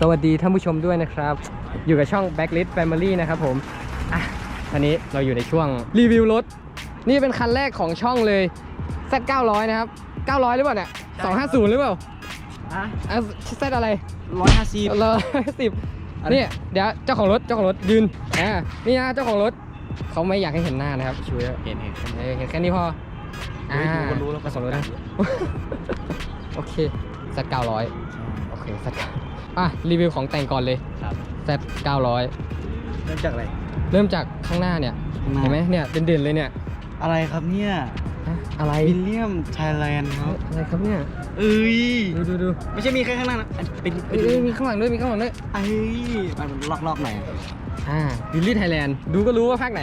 สวัสดีท่านผู้ชมด้วยนะครับ อยู่กับช่อง Backlist Family นะครับผมอะวันนี้เราอยู่ในช่วงรีวิวรถ นี่เป็นคันแรกของช่องเลย Z 900นะครับ 900 หรือเปล่าเนี่ย250 หรือเปล่าอะอะ Z อะไรร้อยห้าสิบร้อยสิบนี่เดี๋ยวเจ้าของรถเจ้าของรถยืนอ่านี่นะเจ้าของรถเขาไม่อยากให้เห็นหน้านะครับช่วยเห็นเห็นเออเห็นแค่นี้พออ่าดูก็รู้แล้วเจ้าของรถนะโอเค Z 900โอเค Z 9 อะรีวิวของแต่งก่อนเลยครับ Z 900เริ่มจากอะไร เริ่มจากข้างหน้าเนี่ยเห็นไหมเนี่ยเด่นๆเลยเนี่ยอะไรครับเนี่ยฮะอะไรวิลเลียมไทยแลนด์ครับ อะไรครับเนี่ยเอ้ย ดูดูดูไม่ใช่มีแค่ข้างหน้านะอันเป็นเอ้ยเอ้ยมีข้างหลังด้วยมีข้างหลังด้วยเอ้ยมันลอกๆหน่อยอ่าวิลลี่ไทยแลนด์ดูก็รู้ว่าภาคไหน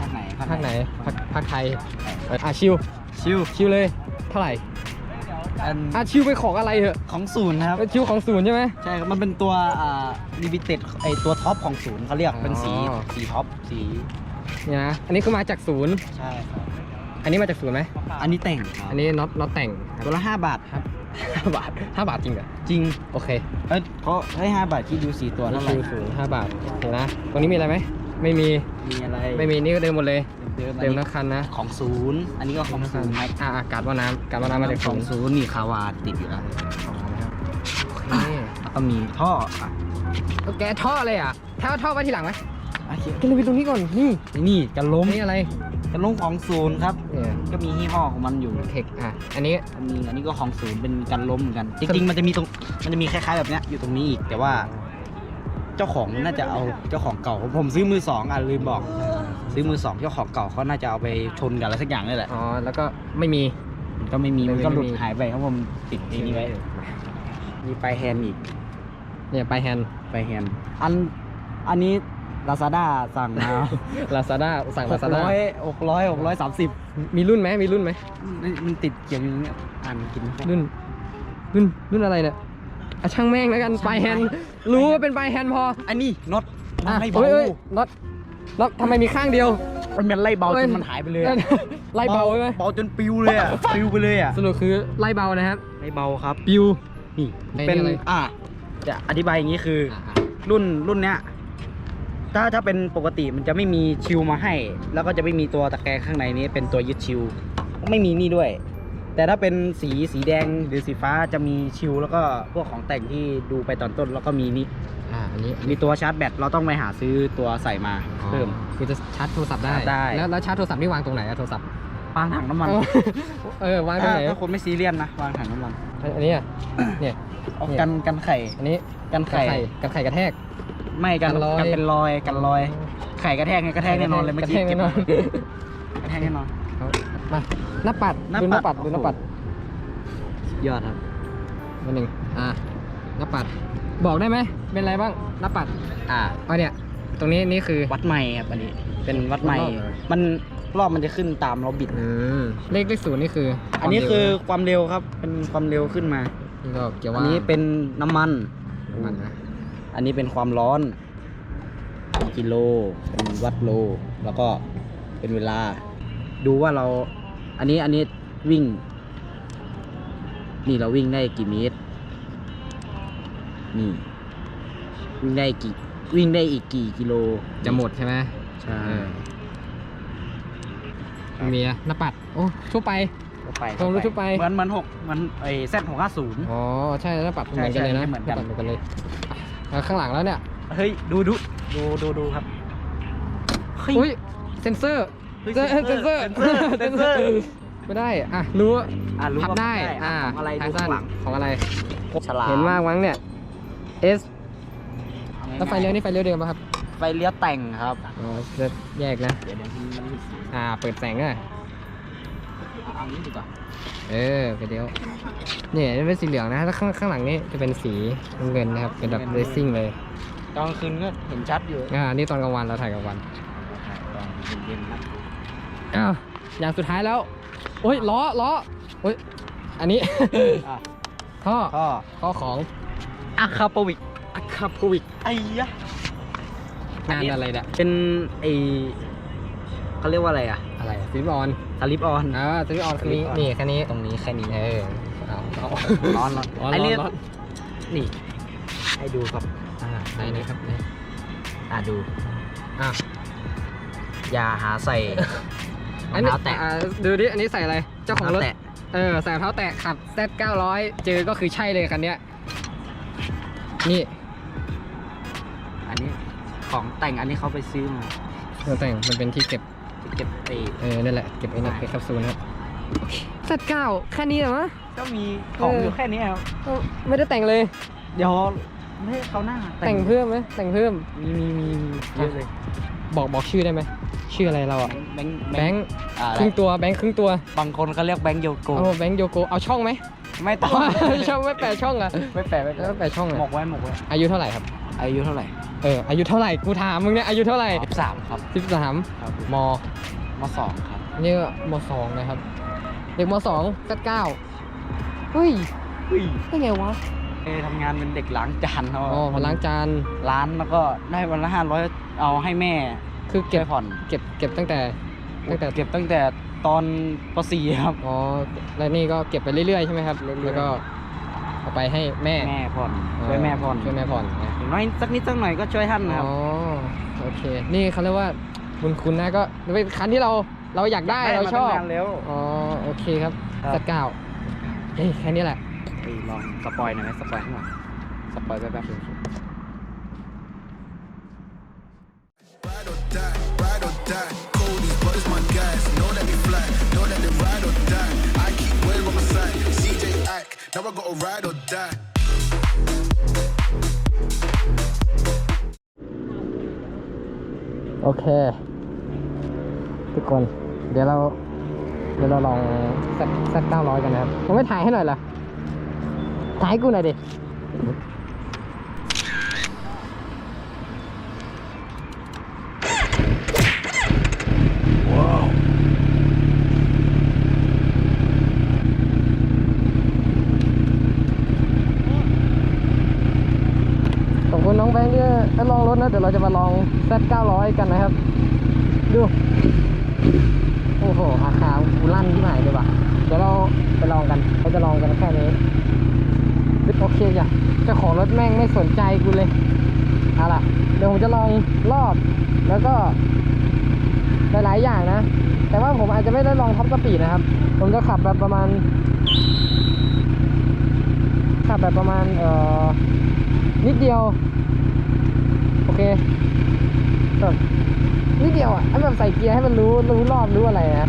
ภาคไหนภาคไหนภาคภาคไทยเอออะชิวชิวชิวเลยเท่าไหร่ อันอะชิวไปของอะไรเหอะของศูนย์นะครับเออชิวของศูนย์ใช่ไหม ใช่ครับมันเป็นตัวอ่าลิมิเต็ดไอตัวท็อปของศูนย์เขาเรียกเป็นสีอ๋อ สีท็อปสีเนี่ยนะอันนี้คือมาจากศูนย์ ใช่ครับอันนี้มาจากศูนย์ไหม อันนี้แต่งครับอันนี้น็อตน็อตแต่งครับตัวละห้าบาทครับห้าบาทห้าบาทจริงเหรอ จริงโอเคเอ้ยเขาให้ห้าบาทที่ดูสีตัวเท่าไหร่ชิวศูนย์ห้าบาท เห็นนะ ตรงนี้มีอะไรไหม ไม่มี มีอะไรไม่มีนี่ก็เดิมหมดเลย เดิมๆอันเดิมนี้ทั้งคันนะของศูนย์อันนี้ก็ของศูนย์อ่าอากาศว่าน้ำการว่าน้ำมาจากขศูองนย์ศูนย์นี่คาวาติดอยู่แล้วอ๋อนะครับโอเคแล้วก็มีท่ออะเอาแกท่อเลยอะท่อท่อไว้ทีหลังไหมโอเคแกเลยไปตรงนี้ก่อนนี่นี่กันล้มนี่อะไรกันล้มของศูนย์ครับ เนี่ยก็มียี่ห้อของมันอยู่เทคอะอันนี้ อันนี้อันนี้ก็ของศูนย์เป็นกันล้มเหมือนกัน จริง ๆ มันจะมีตรงมันจะมีคล้ายๆแบบเนี้ยอยู่ตรงนี้อีกแต่ว่า เจ้าของน่าจะเอาเจ้าของเก่าผมซื้อมือสองอะลืมบอก ซื้อมือสองเจ้าของเก่าเขาน่าจะเอาไปชนกันอะไรสักอย่างนี่แหละ อ๋อ แล้วก็ไม่มี มันก็ไม่มีไม่มันมีก็หลุดไม่มีหายไปเพราะผมติดไอ้นี่ไว้มีปลายแฮนด์อีก เนี่ยไปแฮนด์ปลายแฮนด์อัน อันนี้ลาซาด้าสั่งมา ลาซาด้าสั่งหลากซาด้าร้อยหกร้อยหกร้อยสามสิบมีรุ่นไหมมีรุ่นไหมมันติดเขียนอยู่เนี่ยอ่านกินไม่ได้รุ่น รุ่น รุ่นอะไรเนี่ยอะช่างแม่งแล้วกันไปแฮนด์รู้ว่าเป็นไปแฮนด์พอ อันนี้น็อตน็ออะตไล่เบาเฮ้ยเฮ้ยน็อต น็อตทำไมมีข้างเดียว มันเป็นไล่เบาเอ้จยนมันหายไปเลยอะไล่เบาใช่ไหมเบาจนปิวเลยอะปิวไปเลยอะสรุปคือไล่เบานะครับ ไล่เบาครับ ปิว นี่ไอ้นี่เป็นอะไร อะจะอธิบายอย่างนี้คืออะรุ่นรุ่นเนี้ยถ้าถ้าเป็นปกติมันจะไม่มีชิวมาให้ แล้วก็จะไม่มีตัวตะแกรงข้างในนี้เป็นตัวยึดชิว ไม่มีนี่ด้วย แต่ถ้าเป็นสีสีแดงหรือสีฟ้าจะมีชิวแล้วก็พวกของแต่งที่ดูไปตอนต้นแล้วก็มีนี่อ่าอันนี้มีตัวชาร์จแบตเราต้องไปหาซื้อตัวใส่มาเพิ่ม คือจะชาร์จโทรศัพท์ได้ชาร์จได้ แล้วแล้วชาร์จโทรศัพท์นี่วางตรงไหนอะโทรศัพท์วางถังน้ำมันเออวางตรงไหนถ้าคนไม่ซีเรียสนะวางถังน้ำมันอันนี้อะเนี่ยเอาเนี่ยกันกันไข่อันนี้กันกันไข่ไข่กันไข่กระแทก ไม่กันกันรอยกันเป็นรอยกันรอย ไข่กระแทกไงกระแทกแน่นอนเลยเมื่อกี้กระแทกแน่นอนเก็บกระแทกแน่นอนเอา มาหน้าปัดหน้าดูหน้าปัปัดดดูหน้าปัดยอดครับ มาหนึ่งอ่าหน้าปัด บอกได้ไหมเป็นอะไรบ้างหน้าปัดอ่า เอาเนี่ย ตรงนี้นี่คือ วัดใหม่ครับอันนี้เป็นวัดใหม่รอบเหรอ มันรอบมันจะขึ้นตามเราบิด อืมเลขเลขศูนย์นี่คืออันนี้วามคือเร็วความเร็วครับ เป็นความเร็วขึ้นมา นี่ก็เกี่ยวอัว่านนี้เป็นน้ำมันน้ำมันนะอันนี้เป็นความร้อนเป็นกิโลเป็นวัดโล แล้วก็เป็นเวลา ดูว่าเรา อันนี้อันนี้วิ่ง นี่เราวิ่งได้กี่เมตร นี่ วิ่งได้กี่วิ่งได้อีกกี่กิโลจะหมดใช่ไหมใช่เออเมียหน้าปัด โอ้ทั่วไปทั่วไปตรงรู้ทั่วไปเหมือนเหมือนหกเหมือนไอ้แซดหกห้าศูนย์อ๋อ ใช่หน้าปัดเหใช่มือนกันเลยนะใช่เหมือนกันหาปัดเหมือนกันเลยอะแล้วข้างหลังแล้วเนี่ย เฮ้ย ดูดูดูดูดูครับเฮ้ยอุ้ยเซนเซอร์ เฮ้ยเซนเซอร์เซ็นเซอร์เซ็นเซอร์ไม่ได้อะรู้อะรู้พับว่าได้พับได้อ่าของอะไรทางดูสั้นข้างหลังของอะไรฉลามเห็นมากมั้งเนี่ย S แล้วไฟเลี้ยวนี่ไฟเลี้ยวเดิมป่ะครับ ไฟเลี้ยวแต่งครับ อ๋อจะแยกนะ เดี๋ยวเดี๋ยวมันมีสีอ่า เปิดแสงอะเอาเอางี้ดีกว่า เออไฟเลี้ยวเนี่ยนี่เป็นสีเหลืองนะแล้วข้างข้างหลังนี่จะเป็นสีน้ำเงินนะครับ เป็นแบบเรซิ่งเลย ตอนกลางคืนก็เห็นชัดอยู่ อ่า นี่ตอนกลางวันเราถ่ายกลางวันตอน เย็นๆนะอ้าวอย่างสุดท้ายแล้ว โอ้ยล้อล้อโอ้ยอันนี้ อะท่อท่อท่อของอะคาโปวิกอะคาโพวิก ไอ้ยะงานอะไรเนี่ยเป็นไอเขาเรียกว่าอะไรอะอะไรซิลิปออนสลิปออน อ่าซิลิปออนคันนี้ Slip on นี่แค่นี้ตรงนี้แค่นี้เออเอาเอาร้อนร้อนร้อนไอ้ร้อนนี่ร้อนนี่ ให้ดูครับอ่าไหนไหนครับไหนอ่าดู อะ อย่าหาใส่รอัอนงนี้เท้าแตะอ่าดูดิ อันนี้ใส่อะไร เจ้าของรถแตะเออใส่รองเท้าแตะขับ Z 900 เจอก็คือใช่เลยคันเนี้ย นี่ อันนี้ของแต่งอันนี้เขาไปซื้อมาเครื่องแต่งมันเป็นที่เก็บเก็บไอ้เออ นั่นแหละ เก็บไว้ในแคปซูลนะครับ Z 9 แค่นี้เหรอวะ ก็มีของเออออยู่แค่นี้ครับเอ้าไม่ได้แต่งเลย เดี๋ยว ไม่ให้เขาหน้าแต่งเพิ่มไหมแต่งเพิ่มมีมีมีเยอะเลย บอกบอกชื่อได้ไหมชื่ออะไรเราอะแบงค์แบงค์อ่าครึ่งตัวแบงค์ครึ่งตัวบางคนเขาเรียกแบงค์โยโกเอาแบงค์โยโกเอาช่องไหมไม่ต้องช่องไม่แปะช่องอะไม่แปลไม่แล้วแปะช่องหมอะกไว้หมกไว้อายุเท่าไหร่ครับ อายุเท่าไหร่เอออายุเท่าไหร่กูถามมึงเนี่ยอายุเท่าไหร่สามครับสิบสามครับมมาสองครับนี่ก็มสองนะครับเด็กมสองกัดเก้าเฮ้ยอุ้ยได้ไงวะ เอ้ยทำงานเป็นเด็กล้างจานเขาอ๋อมาล้างจานร้านแล้วก็ได้วันละห้าร้อยเอาให้แม่คือเก็บช่วยผ่อนเก็บเก็บตั้งแต่ตั้งแต่เก็บตั้งแต่ตอนป .4 ครับอ๋อแล้วนี่ก็เก็บไปเรื่อยๆใช่ไหมครับเรื่อยๆแล้วก็เอาไปให้แม่แม่ผ่อนช่วยแม่ผ่อนช่วยแม่ผ่อนนะอย่างน้อยสักนิดสักหน่อยก็ช่วยท่านนะครับอ๋อโอเค นี่เขาเรียกว่าบุญคุณนะก็เป็นคันที่เราเราอยากได้เราชอบมตั้งนนแล้วอ๋อโอเคครับครับกัดเก้าเฮ้ยแค่นี้แหละ ไปลองสปอยหน่อยไหมสปอยข้างหลังสปอยแป๊บๆ Ride or die, ride or die. Cody's brothers, my guys. Know that they fly, know that they ride or die. I keep well on my side. CJ Ack, now I gotta ride or die. โอเค ทุกคน เดี๋ยวเรา เดี๋ยวเราลองสักสักเก้าร้อยกันนะครับยังไม่ถ่ายให้หน่อยเหรอ ถ่ายกูหน่อยดิขอบคุณน้องแบงค์ที่ลองรถนะ เดี๋ยวเราจะมาลอง Z 900 กันนะครับ ดู โอ้โหอาคากูลั่นที่ไหนเลยว่ะ เดี๋ยวเราไปลองกันเราจะลองกันแค่นี้ โอเคจ้ะเจ้าของรถแม่งไม่สนใจกูเลยเอาล่ะเดี๋ยวผมจะลองรอบแล้วก็หลายๆอย่างนะ แต่ว่าผมอาจจะไม่ได้ลองท็อปสปีดนะครับ ผมจะขับแบบประมาณ ขับแบบประมาณเอ่อนิดเดียว โอเคแบบนิดเดียวอะให้แบบใส่เกียร์ให้มันรู้รู้รอบรู้อะไรนะ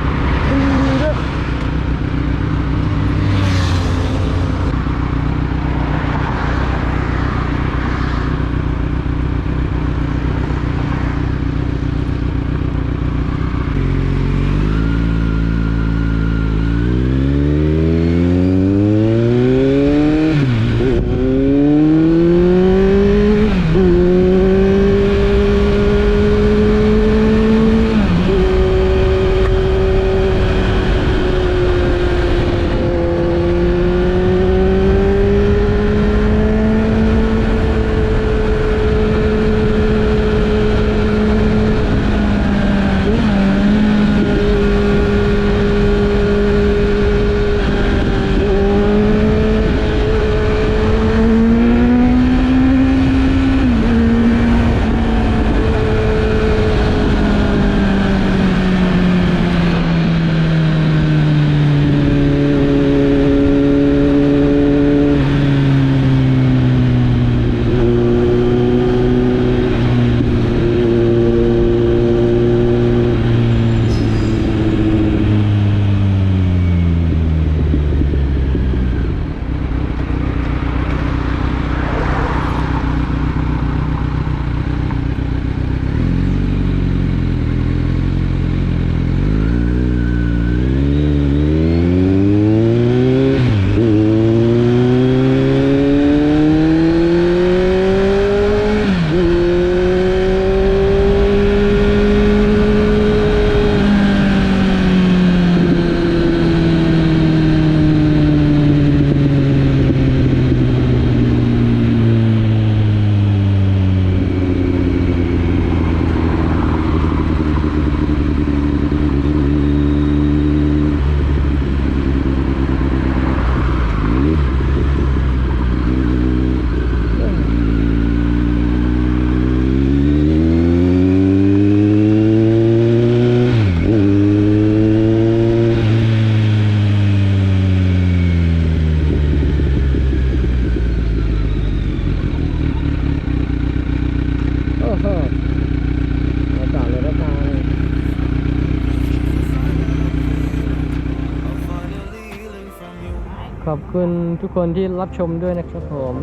คุณทุกคนที่รับชมด้วยนะครับผม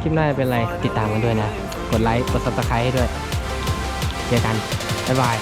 คลิปหน้าจะเป็นอะไรติดตามกันด้วยนะ กดไลค์กดซับสไครต์ให้ด้วยเจอกัน บ๊ายบาย